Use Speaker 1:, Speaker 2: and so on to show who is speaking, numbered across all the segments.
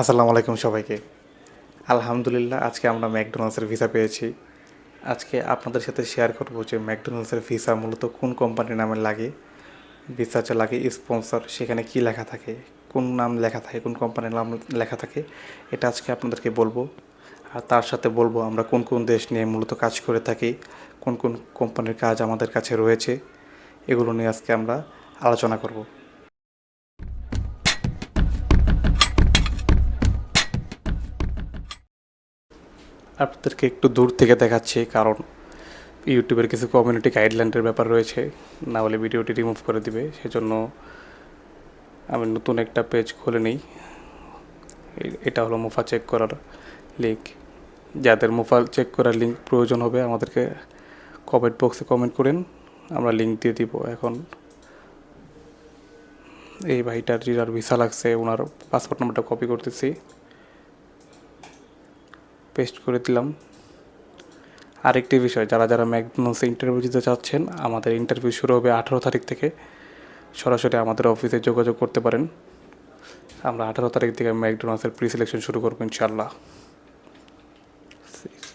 Speaker 1: আসসালামু আলাইকুম সবাইকে। আলহামদুলিল্লাহ, আজকে আমরা ম্যাকডোনাল্ডসের ভিসা পেয়েছি। আজকে আপনাদের সাথে শেয়ার করব যে ম্যাকডোনাল্ডসের ভিসা মূলত কোন কোম্পানির নামে লাগে, ভিসা যে লাগে স্পন্সর সেখানে কি লেখা থাকে, কোন নাম লেখা থাকে, কোন কোম্পানির নাম লেখা থাকে, এটা আজকে আপনাদেরকে বলব। আর তার সাথে বলব আমরা কোন কোন দেশ নিয়ে মূলত কাজ করে থাকি, কোন কোন কোম্পানির কাজ আমাদের কাছে রয়েছে, এগুলো নিয়ে আজকে আমরা আলোচনা করব। আপনাদেরকে একটু দূর থেকে দেখাচ্ছি, কারণ ইউটিউবের কিছু কমিউনিটি গাইডলাইনের ব্যাপার রয়েছে। না হলে ভিডিওটি রিমুভ করে দিবে। সেজন্য আমি নতুন একটা পেজ খুলে নিই। এটা হলো মুফা চেক করার লিঙ্ক যাদের মুফা চেক করার লিঙ্ক প্রয়োজন হবে, আমাদেরকে কমেন্ট বক্সে কমেন্ট করেন। আমরা লিঙ্ক দিয়ে দিব। এখন এই ভাইটার যার ভিসা লাগছে, ওনার পাসপোর্ট নাম্বারটা কপি করতেছি। পেস্ট করে দিলাম। আরেকটি বিষয়, যারা যারা ম্যাকডোনাল্ডসে ইন্টারভিউ দিতে চাচ্ছেন, আমাদের ইন্টারভিউ শুরু হবে আঠারো তারিখ থেকে। সরাসরি আমাদের অফিসে যোগাযোগ করতে পারেন। আমরা আঠারো তারিখ থেকে ম্যাকডোনাল্ডসের প্রি সিলেকশন শুরু করব ইনশাল্লাহ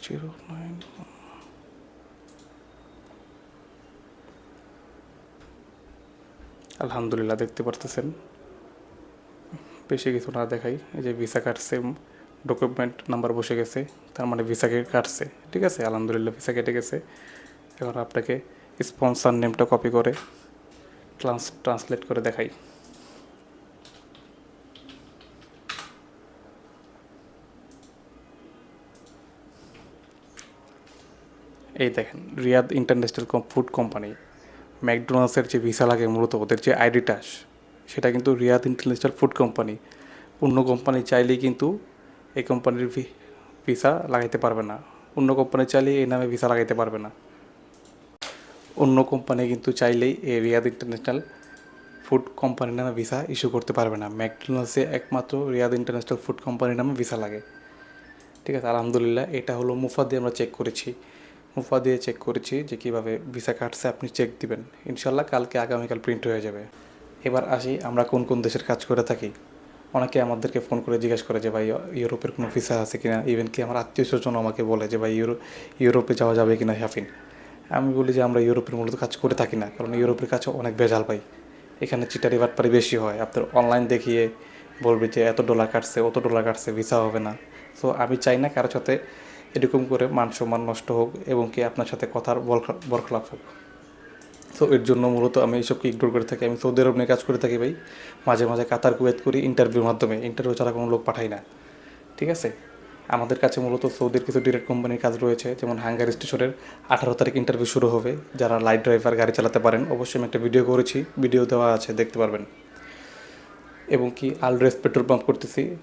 Speaker 1: জিরো নাইন আলহামদুলিল্লাহ, দেখতে পারতেছেন। বেশি কিছু না দেখাই, এই যে ভিসা কাটছে ডকুমেন্ট নাম্বার বসে গেছে, তার মানে ভিসাকে কাটছে, ঠিক আছে? আলহামদুলিল্লাহ ভিসা কেটে গেছে। এখন আপনাকে স্পন্সর নেমটা কপি করে ট্রান্স ট্রান্সলেট করে দেখাই। এই দেখেন রিয়াদ ইন্টারন্যাশনাল ফুড কোম্পানি ম্যাকডোনাল্ডসের যে ভিসা লাগে, মূলত ওদের যে আইডিটা সেটা কিন্তু রিয়াদ ইন্টারন্যাশনাল ফুড কোম্পানি অন্য কোম্পানি চাইলেই কিন্তু এই কোম্পানির ভিসা লাগাইতে পারবে না। অন্য কোম্পানি চাইলেই এই নামে ভিসা লাগাইতে পারবে না। অন্য কোম্পানি কিন্তু চাইলেই এই রিয়াদ ইন্টারন্যাশনাল ফুড কোম্পানির নামে ভিসা ইস্যু করতে পারবে না। ম্যাকডোনাল্ডসে একমাত্র রিয়াদ ইন্টারন্যাশনাল ফুড কোম্পানির নামে ভিসা লাগে। ঠিক আছে, আলহামদুলিল্লাহ, এটা হলো মুফা দিয়ে আমরা চেক করেছি। মুফা দিয়ে চেক করেছি যে কীভাবে ভিসা কাটছে আপনি চেক দিবেন। ইনশাল্লাহ কালকে আগামীকাল প্রিন্ট হয়ে যাবে। এবার আসি আমরা কোন কোন দেশের কাজ করে থাকি। অনেকে আমাদেরকে ফোন করে জিজ্ঞেস করে যে, ভাই, ইউরোপের কোনো ভিসা আছে কিনা? ইভেন কি আমার আত্মীয় স্বজন আমাকে বলে যে, ভাই, ইউরো ইউরোপে যাওয়া যাবে কিনা হাফিন আমি বলি যে, আমরা ইউরোপের মূলত কাজ করে থাকি না, কারণ ইউরোপের কাছে অনেক ভেজাল পাই এখানে চিটারি বাটপারি বেশি হয়। আপনার অনলাইন দেখিয়ে বলবে যে, এত ডলার কাটছে, অত ডলার কাটছে ভিসা হবে না। সো আমি চাই না কারোর সাথে এরকম করে মান সম্মান নষ্ট হোক এবং কি আপনার সাথে কথার বরখলা- বরখলাপ হোক। তো এর জন্য মূলত আমি এইসবকে ইগনোর করে থাকি? আমি সৌদি আরব নিয়ে কাজ করে থাকি ভাই। মাঝে মাঝে কাতার কুয়েত করি ইন্টারভিউর মাধ্যমে। ইন্টারভিউ ছাড়া কোনো লোক পাঠাই না। ঠিক আছে? আমাদের কাছে মূলত সৌদির কিছু ডিরেক্ট কোম্পানির কাজ রয়েছে, যেমন হাঙ্গারি স্টেশনের আঠারো তারিখ ইন্টারভিউ শুরু হবে। যারা লাইট ড্রাইভার গাড়ি চালাতে পারেন, অবশ্যই আমি একটা ভিডিও করেছি। ভিডিও দেওয়া আছে, দেখতে পারবেন। এবং কি আলড্রেস পেট্রোল পাম্প করতেছি।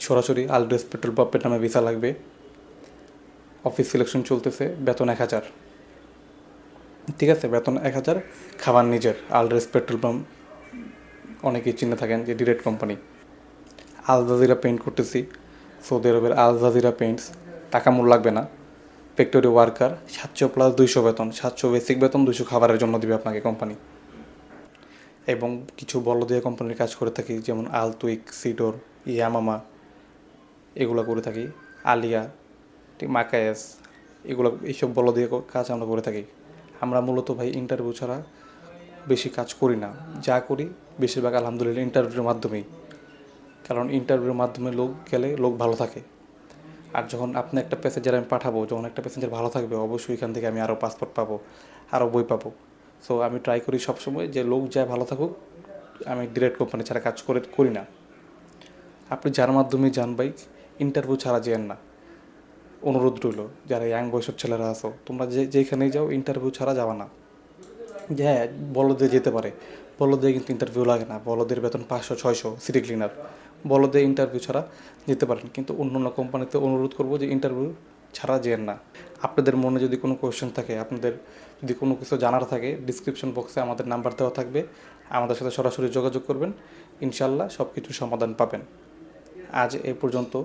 Speaker 1: সরাসরি আলড্রেস পেট্রোল পাম্পের নামে ভিসা লাগবে। অফিস সিলেকশন চলতেছে, বেতন এক হাজার। ঠিক আছে, বেতন এক হাজার, খাবার নিজের। আলড্রেস পেট্রোল পাম্প, অনেকেই চিনে থাকেন যে direct company. Al Jazeera paint করতেছি, সৌদি আরবের আল জাজিরা পেইন্টস টাকা মূল লাগবে না। ফ্যাক্টরি ওয়ার্কার সাতশো প্লাস দুইশো বেতন, সাতশো বেসিক বেতন, দুইশো খাবারের জন্য দিবে আপনাকে কোম্পানি এবং কিছু বলদিয়া কোম্পানির কাজ করে থাকি, যেমন আলতুইক সিডোর ইয়ামামা এগুলো করে থাকি। আলিয়া মাকায়াস এগুলো, এইসব বলদিয়া কাজ আমরা করে থাকি। আমরা মূলত ভাই ইন্টারভিউ ছাড়া বেশি কাজ করি না। যা করি, বেশিরভাগ আলহামদুলিল্লাহ ইন্টারভিউর মাধ্যমেই। কারণ ইন্টারভিউর মাধ্যমে লোক গেলে লোক ভালো থাকে। আর যখন আপনি একটা প্যাসেঞ্জার আমি পাঠাবো, যখন একটা প্যাসেঞ্জার ভালো থাকবে, অবশ্যই এখান থেকে আমি আরও পাসপোর্ট পাবো, আরও বই পাবো। সো আমি ট্রাই করি সবসময় যে লোক যায় ভালো থাকুক, আমি ডিরেক্ট কোম্পানি ছাড়া কাজ করে, করি না। আপনি যার মাধ্যমে যান বাইক ইন্টারভিউ ছাড়া যেন না। অনুরোধ রইল, যারা ইয়াং বয়সের ছেলেরা আছো, তোমরা যে যেখানেই যাও ইন্টারভিউ ছাড়া যাওয়া না। যে হ্যাঁ বলদে যেতে পারে। বলদে কিন্তু ইন্টারভিউ লাগে না। বলদের বেতন পাঁচশো, ছয়শো সিটি ক্লিনার বলদে ইন্টারভিউ ছাড়া যেতে পারেন। কিন্তু অন্য অন্য কোম্পানিতে অনুরোধ করব যে ইন্টারভিউ ছাড়া যেন না। আপনাদের মনে যদি কোনো কোয়েশ্চেন থাকে, আপনাদের যদি কোনো কিছু জানার থাকে ডিসক্রিপশন বক্সে আমাদের নাম্বার দেওয়া থাকবে। আমাদের সাথে সরাসরি যোগাযোগ করবেন। ইনশাল্লাহ সব কিছুর সমাধান পাবেন। আজ এই পর্যন্ত।